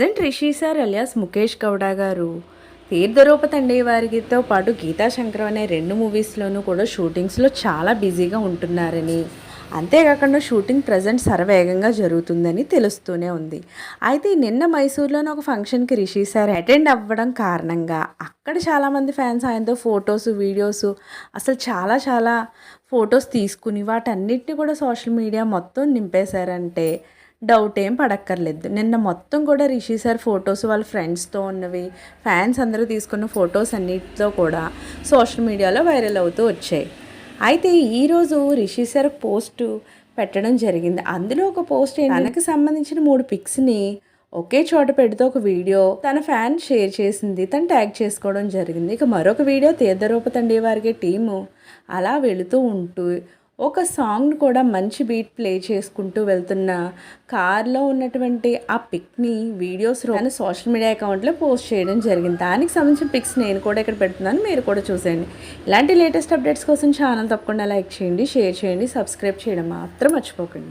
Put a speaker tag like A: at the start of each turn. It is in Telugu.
A: Present Rishi sir alias Mukesh Gowda garu తీర్థరూప తండ్రి వారితో పాటు గీతా శంకర్ అనే రెండు మూవీస్లోనూ కూడా షూటింగ్స్లో చాలా బిజీగా ఉంటున్నారని. అంతేకాకుండా షూటింగ్ ప్రజెంట్ సరవేగంగా జరుగుతుందని తెలుస్తూనే ఉంది. అయితే నిన్న మైసూర్లోని ఒక ఫంక్షన్కి రిషి సార్ అటెండ్ అవ్వడం కారణంగా అక్కడ చాలామంది ఫ్యాన్స్ ఆయనతో ఫొటోస్ వీడియోస్ అసలు చాలా చాలా ఫొటోస్ తీసుకుని వాటన్నిటిని కూడా సోషల్ మీడియా మొత్తం నింపేశారంటే డౌట్ ఏం పడక్కర్లేదు. నిన్న మొత్తం కూడా రిషి సార్ ఫొటోస్ వాళ్ళ ఫ్రెండ్స్తో ఉన్నవి ఫ్యాన్స్ అందరూ తీసుకున్న ఫొటోస్ అన్నిటితో కూడా సోషల్ మీడియాలో వైరల్ అవుతూ వచ్చాయి. అయితే ఈరోజు రిషి సార్ పోస్ట్ పెట్టడం జరిగింది. అందులో ఒక పోస్ట్ తనకు సంబంధించిన మూడు పిక్స్ని ఒకే చోట పెడితే ఒక వీడియో తన ఫ్యాన్ షేర్ చేసింది తను ట్యాగ్ చేసుకోవడం జరిగింది. ఇక మరొక వీడియో తీర్థరూప తండ్రి వారికి టీము అలా వెళుతూ ఉంటూ ఒక సాంగ్ను కూడా మంచి బీట్ ప్లే చేసుకుంటూ వెళ్తున్న కార్లో ఉన్నటువంటి ఆ పిక్ని వీడియోస్ తన సోషల్ మీడియా అకౌంట్లో పోస్ట్ చేయడం జరిగింది. దానికి సంబంధించిన పిక్స్ నేను కూడా ఇక్కడ పెడుతున్నాను. మీరు కూడా చూసేయండి. ఇలాంటి లేటెస్ట్ అప్డేట్స్ కోసం ఛానల్ తప్పకుండా లైక్ చేయండి షేర్ చేయండి సబ్స్క్రైబ్ చేయడం మాత్రం మర్చిపోకండి.